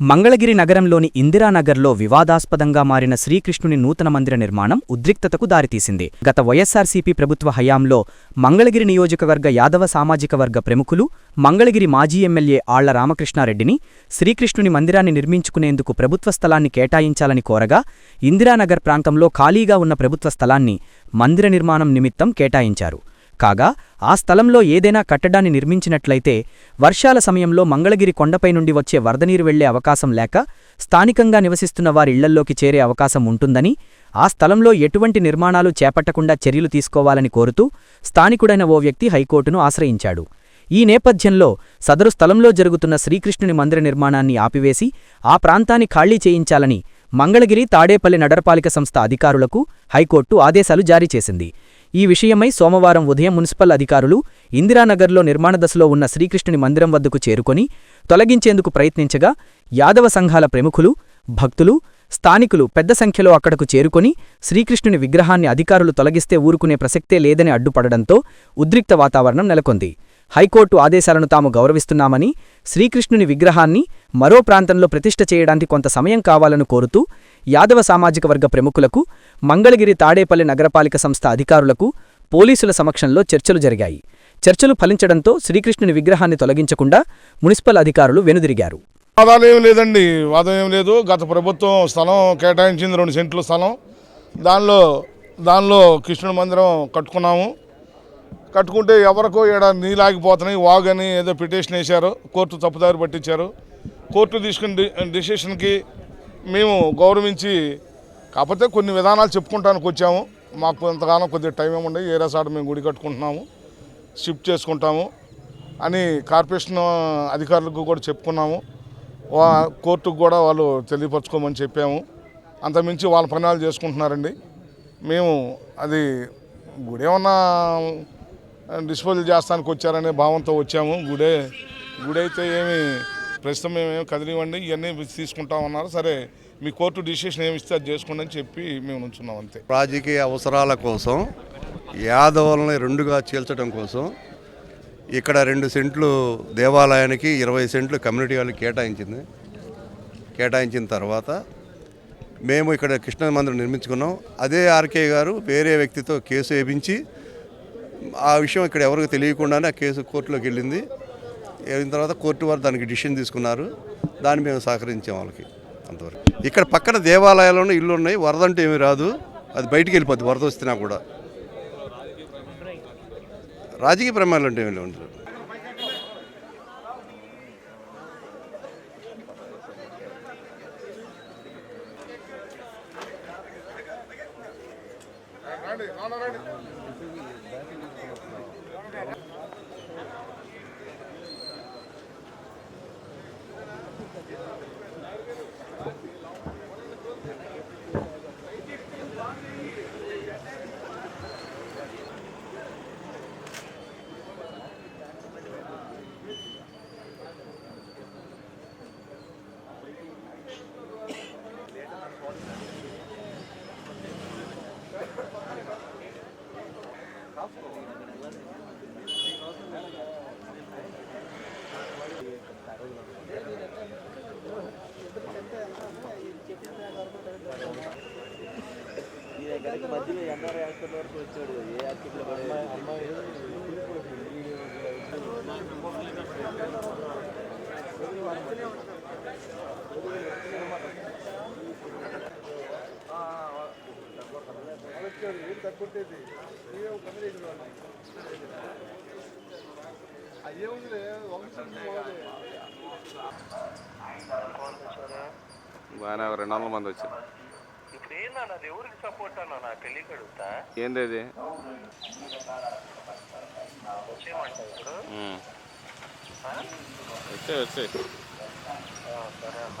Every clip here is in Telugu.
మంగళగిరి నగరంలోని ఇందిరానగర్లో వివాదాస్పదంగా మారిన శ్రీకృష్ణుని నూతన మందిర నిర్మాణం ఉద్రిక్తతకు దారితీసింది. గత వైఎస్సార్సీపీ ప్రభుత్వ హయాంలో మంగళగిరి నియోజకవర్గ యాదవ సామాజిక వర్గ ప్రముఖులు మంగళగిరి మాజీ ఎమ్మెల్యే ఆళ్ళ రామకృష్ణారెడ్డిని శ్రీకృష్ణుని మందిరాన్ని నిర్మించుకునేందుకు ప్రభుత్వ స్థలాన్ని కేటాయించాలని కోరగా ఇందిరానగర్ ప్రాంతంలో ఖాళీగా ఉన్న ప్రభుత్వ స్థలాన్ని మందిర నిర్మాణం నిమిత్తం కేటాయించారు. కాగా ఆ స్థలంలో ఏదైనా కట్టడాన్ని నిర్మించినట్లయితే వర్షాల సమయంలో మంగళగిరి కొండపై నుండి వచ్చే వరదనీరు వెళ్ళే అవకాశం లేక స్థానికంగా నివసిస్తున్న వారిళ్ళల్లోకి చేరే అవకాశం ఉంటుందని ఆ స్థలంలో ఎటువంటి నిర్మాణాలు చేపట్టకుండా చర్యలు తీసుకోవాలని కోరుతూ స్థానికుడైన ఓ వ్యక్తి హైకోర్టును ఆశ్రయించాడు. ఈ నేపథ్యంలో సదరు స్థలంలో జరుగుతున్న శ్రీకృష్ణుని మందిర నిర్మాణాన్ని ఆపివేసి ఆ ప్రాంతాన్ని ఖాళీ చేయించాలని మంగళగిరి తాడేపల్లి నగరపాలిక సంస్థ అధికారులకు హైకోర్టు ఆదేశాలు జారీ చేసింది. ఈ విషయమై సోమవారం ఉదయం మున్సిపల్ అధికారులు ఇందిరానగర్లో నిర్మాణ దశలో ఉన్న శ్రీకృష్ణుని మందిరం వద్దకు చేరుకొని తొలగించేందుకు ప్రయత్నించగా యాదవ సంఘాల ప్రముఖులు భక్తులు స్థానికులు పెద్ద సంఖ్యలో అక్కడకు చేరుకొని శ్రీకృష్ణుని విగ్రహాన్ని అధికారులు తొలగిస్తే ఊరుకునే ప్రసక్తే లేదని అడ్డుపడడంతో ఉద్రిక్త వాతావరణం నెలకొంది. హైకోర్టు ఆదేశాలను తాము గౌరవిస్తున్నామని శ్రీకృష్ణుని విగ్రహాన్ని మరో ప్రాంతంలో ప్రతిష్ఠ చేయడానికి కొంత సమయం కావాలను కోరుతూ యాదవ సామాజిక వర్గ ప్రముఖులకు మంగళగిరి తాడేపల్లి నగరపాలిక సంస్థ అధికారులకు పోలీసుల సమక్షంలో చర్చలు జరిగాయి. చర్చలు ఫలించడంతో శ్రీకృష్ణుని విగ్రహాన్ని తొలగించకుండా మున్సిపల్ అధికారులు వెనుదిరిగారు. వాదాలు ఏం లేదండి. వాదం ఏం లేదు. గత ప్రభుత్వం స్థలం కేటాయించింది రెండు సెంట్లు స్థలం. దానిలో దానిలో కృష్ణుడి మందిరం కట్టుకున్నాము. కట్టుకుంటే ఎవరికో ఈడ నీలాగిపోతున్నాయి వాగని ఏదో పిటిషన్ వేశారు. కోర్టు తప్పుదారి పట్టించారు. కోర్టు తీసుకున్న డిసిషన్కి మేము గౌరవించి కాకపోతే కొన్ని విధానాలు చెప్పుకుంటానికి వచ్చాము. మాకు కొంతకాలం కొద్దిగా టైం ఏముండే ఏ రసాడు మేము గుడి కట్టుకుంటున్నాము. షిఫ్ట్ చేసుకుంటాము అని కార్పొరేషన్ అధికారులకు కూడా చెప్పుకున్నాము. వా కోర్టుకు కూడా వాళ్ళు తెలియపరచుకోమని చెప్పాము. అంతమించి వాళ్ళ పని వాళ్ళు చేసుకుంటున్నారండి. మేము అది గుడి ఏమన్నా డిస్పోజల్ చేస్తానికి వచ్చారనే భావంతో వచ్చాము. గుడే గుడి అయితే ఏమి ప్రస్తుతం మేమేమి కదిలివ్వండి ఇవన్నీ తీసుకుంటామన్నారు సరే మీ కోర్టు డిసిషన్ ఏమి ఇస్తే అది చేసుకోండి అని చెప్పి మేము ఉంచున్నాం అంతే. రాజకీయ అవసరాల కోసం యాదవులని రెండుగా చీల్చడం కోసం ఇక్కడ రెండు సెంట్లు దేవాలయానికి ఇరవై సెంట్లు కమ్యూనిటీ వాళ్ళకి కేటాయించింది. కేటాయించిన తర్వాత మేము ఇక్కడ కృష్ణ మందిరం నిర్మించుకున్నాం. అదే ఆర్కే గారు వేరే వ్యక్తితో కేసు వేయించి ఆ విషయం ఇక్కడ ఎవరికి తెలియకుండానే ఆ కేసు కోర్టులోకి వెళ్ళింది. అయిన తర్వాత కోర్టు వారు దానికి డిసిషన్ తీసుకున్నారు. దాన్ని మేము సహకరించాం వాళ్ళకి అంతవరకు. ఇక్కడ పక్కన దేవాలయాల్లోనే ఇల్లు ఉన్నాయి. వరద అంటే ఏమీ రాదు. అది బయటికి వెళ్ళిపోద్ది. వరద వస్తున్నా కూడా. రాజకీయ ప్రమాణాలు అంటే ఏమి లేవు ఉండదు బాగానే ఒక రెండు వందల మంది వచ్చారు. ఇప్పుడు ఏందన్న అది ఎవరికి సపోర్ట్ అన్న? నాకు తెలియక అడుగుతా ఏంది ఇది వచ్చేయమంటావు ఇప్పుడు? ఉమ్. ఆ? వచ్చే వచ్చే ఆ, సరే అన్న.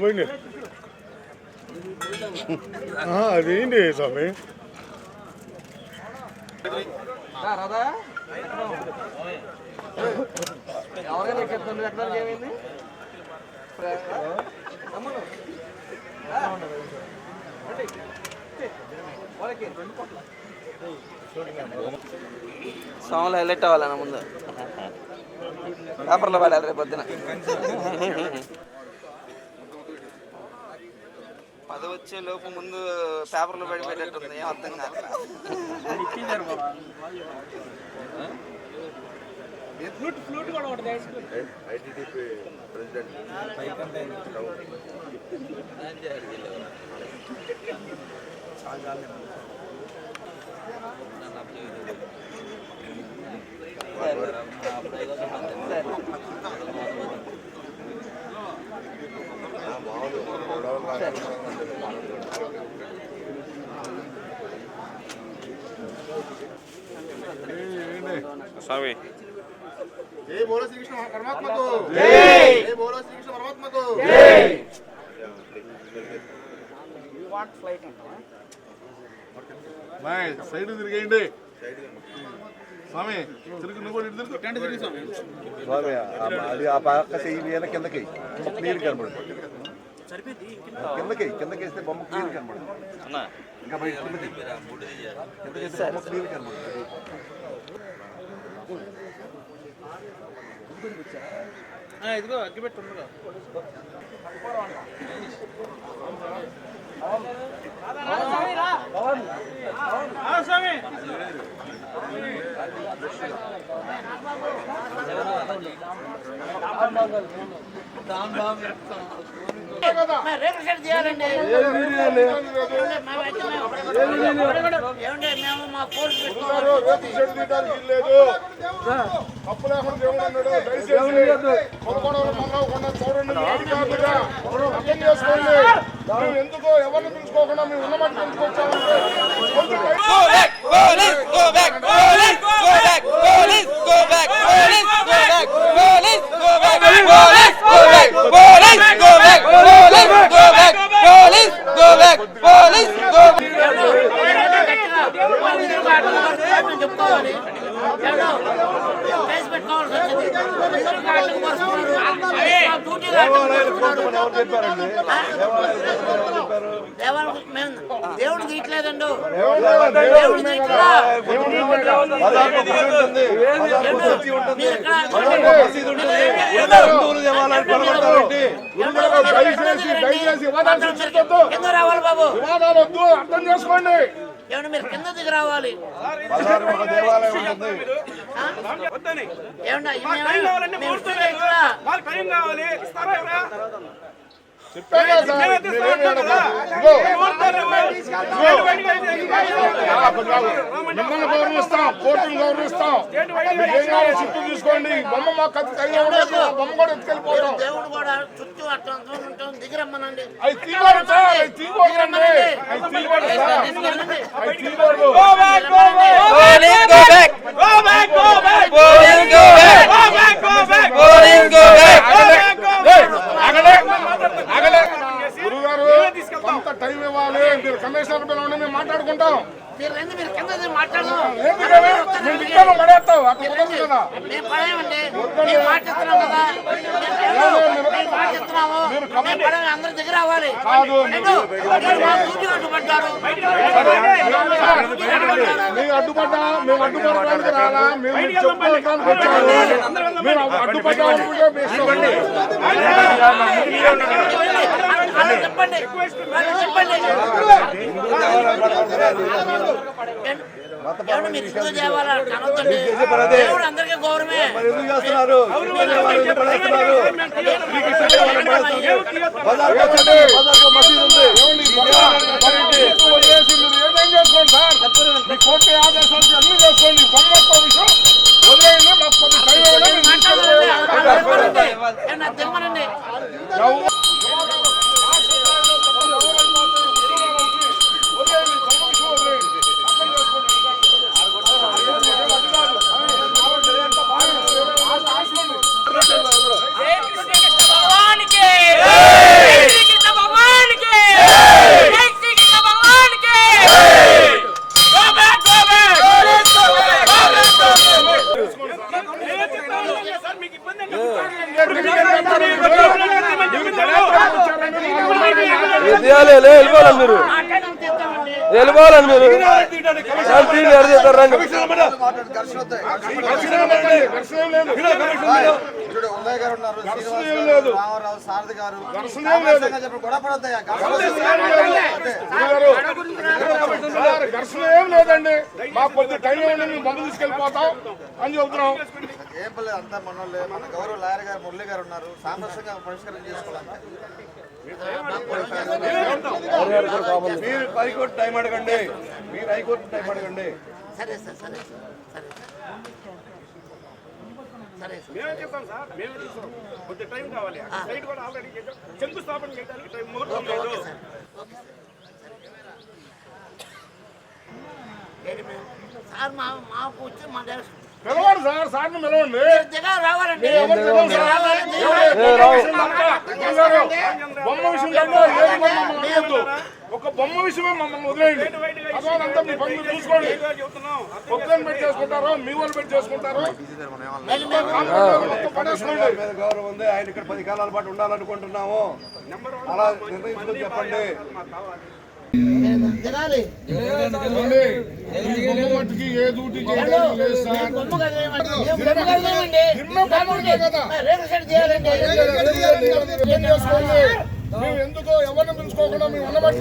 పోయింది. అదేంటి స్వామి? ఎవరైనా ఎక్కిస్తున్నారు ఎక్కడానికి ఏమైంది? వాళ్ళకి రెండు పట్ల సాంగ్లో హైలైట్ అవ్వాలన్న ముందు. పేపర్లో పడాలి రేపు పొద్దున. పది వచ్చే లోపు ముందు పేపర్లో పడి పెట్టేట్టుంది ఏం అర్థం కాదు. స్వామి సైడ్ తిరిగేయండి. స్వామి తిరుగు నువ్వు ఇటు తిరుగు. స్వామి. అది ఆ పక్క చెయ్యి కిందకి క్లియర్ కనబడుతుంది. కిందకి కిందకి వేస్తే బొమ్మ క్లియర్ కనబడుతుంది. ఇంకా బయట కిందకి. కిందకి వేస్తే బొమ్మ క్లియర్ కనబడుతుంది. ఇదిగో అగ్గి పెట్టి మేము మా కోర్టు తప్పు లేకుండా దేవుడు అన్నాడు దయచేసి పదకొండవ మంగళకుండా చూడండి అర్థం చేసుకోండి మేము ఎందుకో ఎవరిని పిలుచుకోకుండా మేము ఉన్నమాట పిలుచుకొచ్చామంటే కొంచెం చెప్పుకోవాలి కేసు పెట్టుకోవాల్సి వచ్చింది మేము దేవుడు తీయట్లేదండు దేవుడు తీయట్లా మీరు దయచేసి దయచేసి వివాదాలు సృష్టించొద్దు కింద రావాలి బాబు వివాదాలు వద్దు అర్థం చేసుకోండి ఏమండి మీరు కింద దిగి రావాలి? ఏమన్నా మిమ్మల్ని గౌరవిస్తాం కోర్టును గౌరవిస్తాం కావాలో చుట్టూ తీసుకోండి ఈ బొమ్మ మా కత్తి కలిగి బొమ్మ కూడా ఎత్తుకెళ్ళిపోతాం దేవుడు కూడా చుట్టూ అట్లా దిగిరమ్మనండి అవి తీయకూడదు సార్ టైం ఇవ్వాలి మీరు కమిషనర్ పిలవండి మేము మాట్లాడుకుంటాం మీరు రండి మీరు కింద మాట్లాడదాం మేము అక్కడ కుదరదు కదా మేము మాటిస్తున్నాం కదా మేము మాటిస్తున్నాము మేము అందరూ కాదు. డ్యూటీ అడ్డుపడ్డారు అడ్డుపడ్డా మేము అడ్డుపడడానికి మేము వచ్చాము అనుకుంటే చెప్పండి. మీరు హిందూ కనొద్దండి దేవుడు అందరికీ గౌరవమే. కోర్టు ఆదేశాలు అన్ని చేసుకోండి బొమ్మ విషయం వదిలేయండి మాకు టైం ఇవ్వండి తెమ్మనండి ఎవరు- వదిలేయండి, బొమ్మ విషయం వదిలేయండి. అర్థం చేసుకోండి. భగవానికి వెళ్ళిపోవాలని మీరు మాట్లాడడం తీస్తామండి వెళ్ళిపోవాలని మీరు సార్ తీయండి, ఎడ చేస్తారు రండి చూడు ఉదయ్ గారు ఉన్నారు శ్రీనివాస్ ఏం గారు, లేదు. రామారావు సారథి గారు. ఘర్షణ ఏం లేదండి. మాకు కొద్ది టైం ఉండి మేము మందు తీసుకెళ్ళిపోతాం అని చెబుతున్నాం. ఏం పర్లేదు అంతా మనోళ్ళే. మన గౌరవ లాయర్ గారు మురళి గారు ఉన్నారు. సామరస్యంగా పరిష్కారం చేసుకోవాలంటే. మీరు హైకోర్టు టైం అడగండి. మీరు హైకోర్టు టైం అడగండి. సార్ సరే సార్ సరే సరే సార్. మేమే చెప్తాం సార్ మేమే చెప్తాం కొద్ది టైం కావాలి. సైట్ కూడా ఆల్రెడీ చేసాం. శంకుస్థాపన చేయడానికి టైం ముహూర్తం లేదు. ఏంటి మేము? సార్. మా మాకు వచ్చి మా పిలవండి సార్ సార్ని పిలవండి రావాలండి. గారు, బొమ్మ విషయం బొమ్మ విషయమే మమ్మల్ని వదిలేయండి. అదంతా మీ చూసుకోండి పెట్టి చేసుకుంటారో మీ వాళ్ళు పెట్టి చేసుకుంటారో మీద గౌరవం ఉంది ఆయన ఇక్కడ పది కాలాల పాటు ఉండాలనుకుంటున్నాము అలా నిర్ణయించుకొని చెప్పండి మట్టుకి ఏ డ్యూటీ లేదు సార్ కదా. మేము ఎందుకో ఎవరిని పిలుచుకోకుండా ఉన్నబట్టి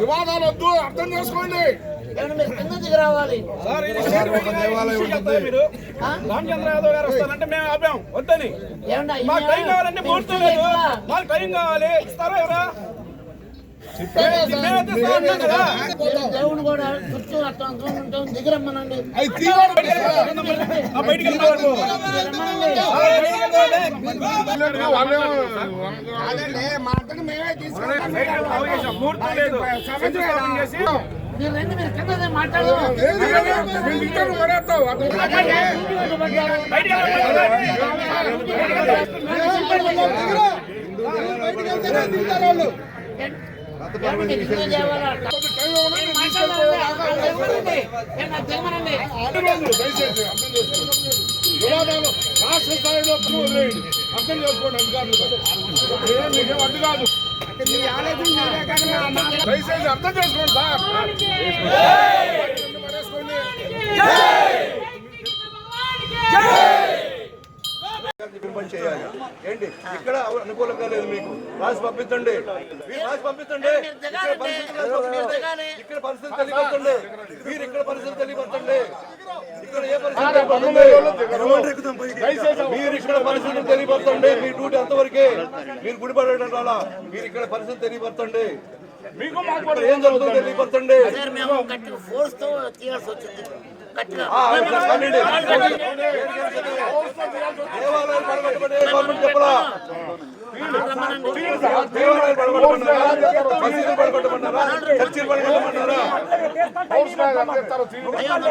వివాదాలు వద్దు అర్థం చేసుకోండి. ఏమన్నా మీరు కింద దిగి రావాలి? మీరు. రామచంద్ర యాదవ్ గారు వస్తానంటే మేము ఆపాం. వద్దని. ఏమన్నా మాకు టైం కావాలంటే ముహూర్తం లేదు. మాకు టైం కావాలి. ఇస్తారా ఎవరా? మేమే దేవుని కూడా చుట్టూ అర్థం ఉంటాం దిగిరమ్మనండి అవి తీయడం వివాదాలు రాష్ట్ర స్థాయిలో వదిలేయండి అర్థం చేసుకోండి అధికారులు మీకేం అడ్డు కాదు దయచేసి అర్థం చేసుకోండి సార్. పడేసుకోండి. పని చేయాలి ఏంటి ఇక్కడ అనుకూలంగా లేదు మీకు రాసి పంపించండి మీరు రాసి పంపించండి ఇక్కడ. ఇక్కడ పరిస్థితి తెలియపరచండి మీరు ఇక్కడ పరిస్థితి తెలియపరచండి ఇక్కడ ఏ పరిస్థితి మీరు ఇక్కడ పరిస్థితులు తెలియపరచండి మీ డ్యూటీ అంతవరకే మీరు గుడిపడటం రాలా మీరు ఇక్కడ పరిస్థితి తెలియపరచండి మీకు మాకు ఇక్కడ ఏం జరుగుతుందో తెలియపరచండి మేము ఫోర్స్తో తీయాల్సి వచ్చింది పడగొట్టమన్నారా మసీదులు పడగొట్టమన్నారా చర్చిలు పడగొట్టమన్నారా హౌస్ బ్యాగ్ ఎంత ఇస్తారో తీయండి.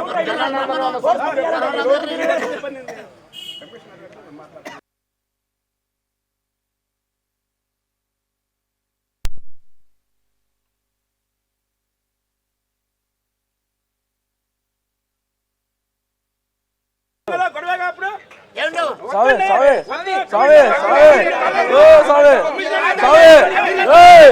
గొడవగా అప్పుడు ఏమండు స్వామి స్వామి స్వామి స్వామి ఓ స్వామి స్వామి ఏయ్!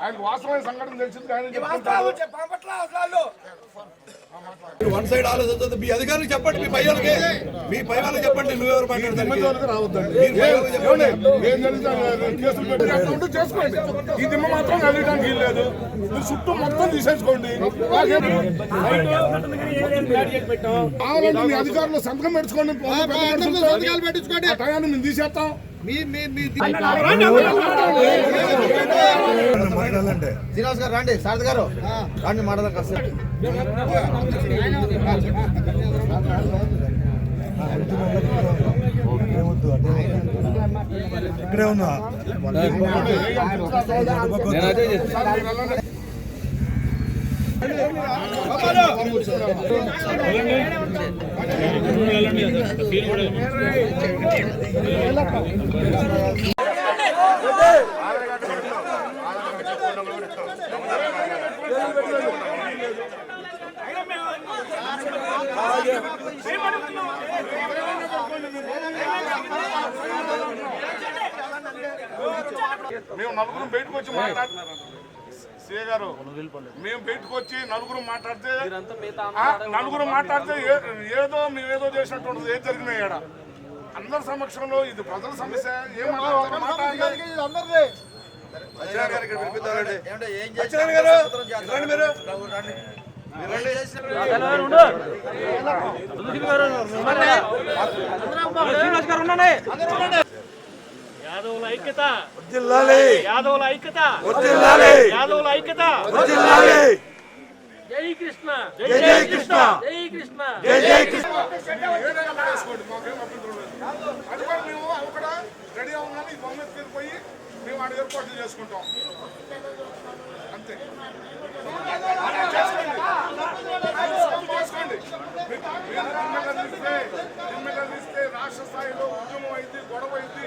ఆయనకు వాస్తవమైన సంఘటన తెలిసింది ఆయన. వన్ సైడ్ ఆలోచించదు మీ అధికారులు చెప్పండి మీ పై వాళ్ళకి మీ పై వాళ్ళకి చెప్పండి. నువ్వెవరు ఉంటే చేసుకోండి. ఈ దిమ్మ మాత్రం కదలడానికి వీల్లేదు మీరు చుట్టూ మొత్తం తీసేసుకోండి. మీ అధికారులు సంతకం పెట్టుకోండి. ఆ టయాన్ని మేము తీసేస్తాం. శ్రీనివాస్ గారు రండి శారద గారు. రండి మాట్లాడదాం ఇక్కడే ఉన్నా. మేము నలుగురు బయటకు వచ్చి మాట్లాడుతున్నాం. సీఏ గారు మేము బయటకు వచ్చి నలుగురు మాట్లాడితే నలుగురు మాట్లాడితే ఏదో మేము ఏదో చేసినట్టు. ఏం జరిగినాయి ఇక్కడ అందరి సమక్షంలో ఇది ప్రజల సమస్య ఏం మాట్లాడతారో మాట్లాడండి. సత్యనారాయణ గారు యాదవుల ఐక్యత యాదవుల ఐక్యత యాదవుల ఐక్యత జై కృష్ణ జై జై కృష్ణ జై కృష్ణ జై కృష్ణ రెడీ ఈ బొమ్మ మేము ఏర్పాట్లు చేసుకుంటాం అంతే చేసుకోండి మీరు దిమ్మెగలిస్తే రాష్ట్ర స్థాయిలో ఉద్యమం అయింది గొడవ అయింది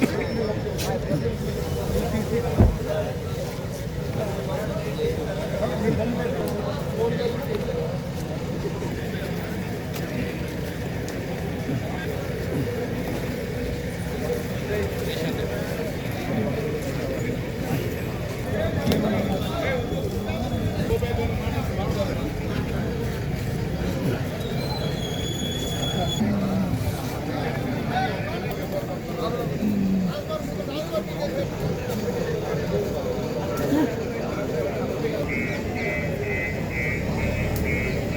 Thank you.